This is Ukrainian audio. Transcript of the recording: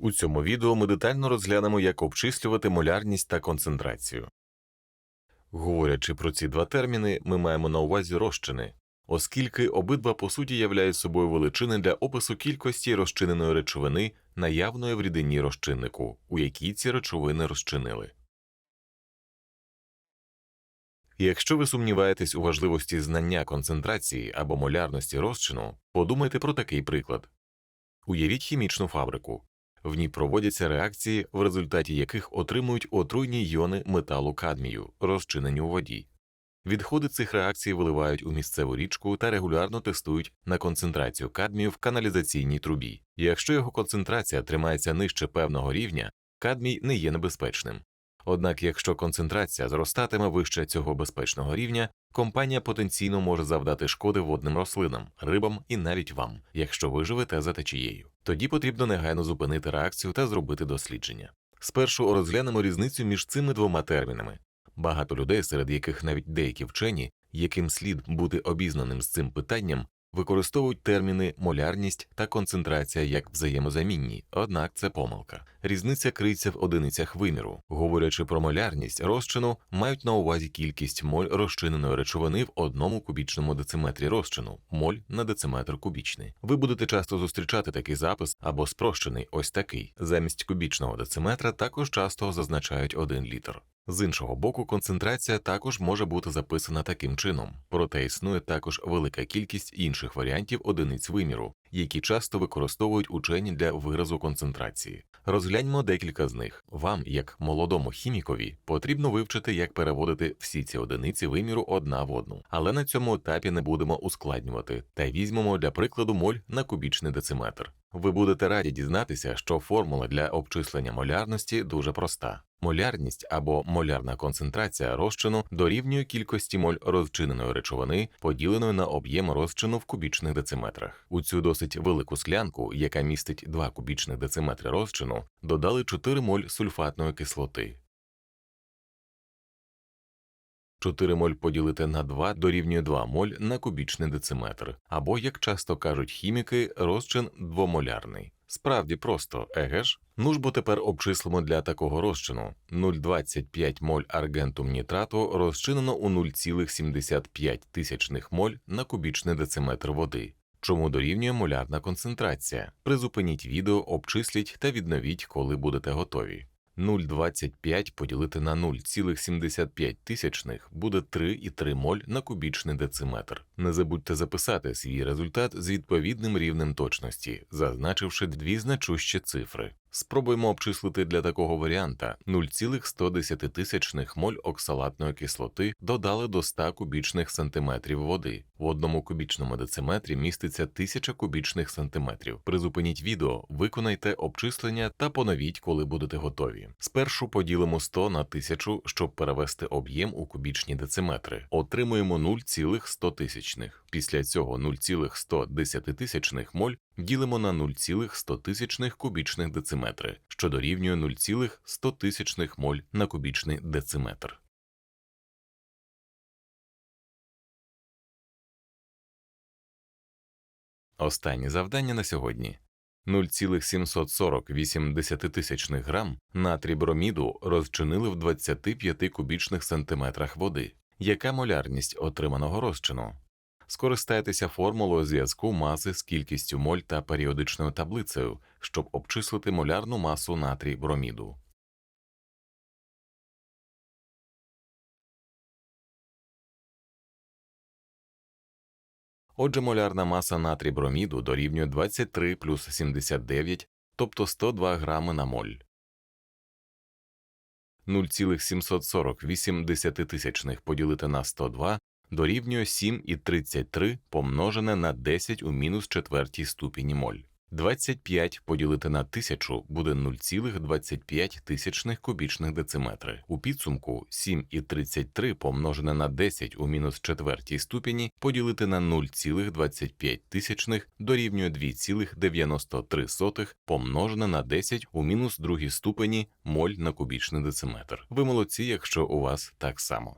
У цьому відео ми детально розглянемо, як обчислювати молярність та концентрацію. Говорячи про ці два терміни, ми маємо на увазі розчини, оскільки обидва по суті являють собою величини для опису кількості розчиненої речовини, наявної в рідині розчиннику, у якій ці речовини розчинили. Якщо ви сумніваєтесь у важливості знання концентрації або молярності розчину, подумайте про такий приклад. Уявіть хімічну фабрику. В ній проводяться реакції, в результаті яких отримують отруйні йони металу кадмію, розчинені у воді. Відходи цих реакцій виливають у місцеву річку та регулярно тестують на концентрацію кадмію в каналізаційній трубі. Якщо його концентрація тримається нижче певного рівня, кадмій не є небезпечним. Однак, якщо концентрація зростатиме вище цього безпечного рівня, компанія потенційно може завдати шкоди водним рослинам, рибам і навіть вам, якщо ви живете за течією. Тоді потрібно негайно зупинити реакцію та зробити дослідження. Спершу розглянемо різницю між цими двома термінами. Багато людей, серед яких навіть деякі вчені, яким слід бути обізнаним з цим питанням, використовують терміни молярність та концентрація як взаємозамінні, однак це помилка. Різниця криється в одиницях виміру. Говорячи про молярність розчину, мають на увазі кількість моль розчиненої речовини в одному кубічному дециметрі розчину, моль на дециметр кубічний. Ви будете часто зустрічати такий запис або спрощений ось такий. Замість кубічного дециметра також часто зазначають 1 літр. З іншого боку, концентрація також може бути записана таким чином, проте існує також велика кількість інших варіантів одиниць виміру, які часто використовують учені для виразу концентрації. Розгляньмо декілька з них. Вам, як молодому хімікові, потрібно вивчити, як переводити всі ці одиниці виміру одна в одну, але на цьому етапі не будемо ускладнювати та візьмемо для прикладу моль на кубічний дециметр. Ви будете раді дізнатися, що формула для обчислення молярності дуже проста. Молярність або молярна концентрація розчину дорівнює кількості моль розчиненої речовини, поділеної на об'єм розчину в кубічних дециметрах. У цю досить велику склянку, яка містить 2 кубічних дециметри розчину, додали 4 моль сульфатної кислоти. 4 моль поділити на 2 дорівнює 2 моль на кубічний дециметр, або, як часто кажуть хіміки, розчин двомолярний. Справді просто, еге ж? Ну ж бо тепер обчислимо для такого розчину 0,25 моль аргентум нітрату розчинено у 0,75 тисячних моль на кубічний дециметр води. Чому дорівнює молярна концентрація? Призупиніть відео, обчисліть та відновіть, коли будете готові. 0,25 поділити на 0,75 тисячних буде 3,3 моль на кубічний дециметр. Не забудьте записати свій результат з відповідним рівнем точності, зазначивши дві значущі цифри. Спробуємо обчислити для такого варіанта 0,110 тисячних моль оксалатної кислоти додали до 100 кубічних сантиметрів води. В одному кубічному дециметрі міститься 1000 кубічних сантиметрів. Призупиніть відео, виконайте обчислення та поновіть, коли будете готові. Спершу поділимо 100 на 1000, щоб перевести об'єм у кубічні дециметри. Отримуємо 0,100 тисячних. Після цього 0,110 тисячних моль ділимо на 0,100 тисячних кубічних дециметри, що дорівнює 0,100 тисячних моль на кубічний дециметр. Останнє завдання на сьогодні. 0,748 десятитисячних грам натрій броміду розчинили в 25 кубічних сантиметрах води. Яка молярність отриманого розчину? Скористайтеся формулою зв'язку маси з кількістю моль та періодичною таблицею, щоб обчислити молярну масу натрій броміду. Отже, молярна маса натрій броміду дорівнює 23 плюс 79, тобто 102 грами на моль. 0,748 десятитисячних поділити на 102 дорівнює 7,33 помножене на 10 у мінус четвертій ступені моль. 25 поділити на 1000 буде 0,25 тисячних кубічних дециметри. У підсумку 7,33 помножене на 10 у мінус четвертій ступені поділити на 0,25 тисячних дорівнює 2,93 помножене на 10 у мінус другій ступені моль на кубічний дециметр. Ви молодці, якщо у вас так само.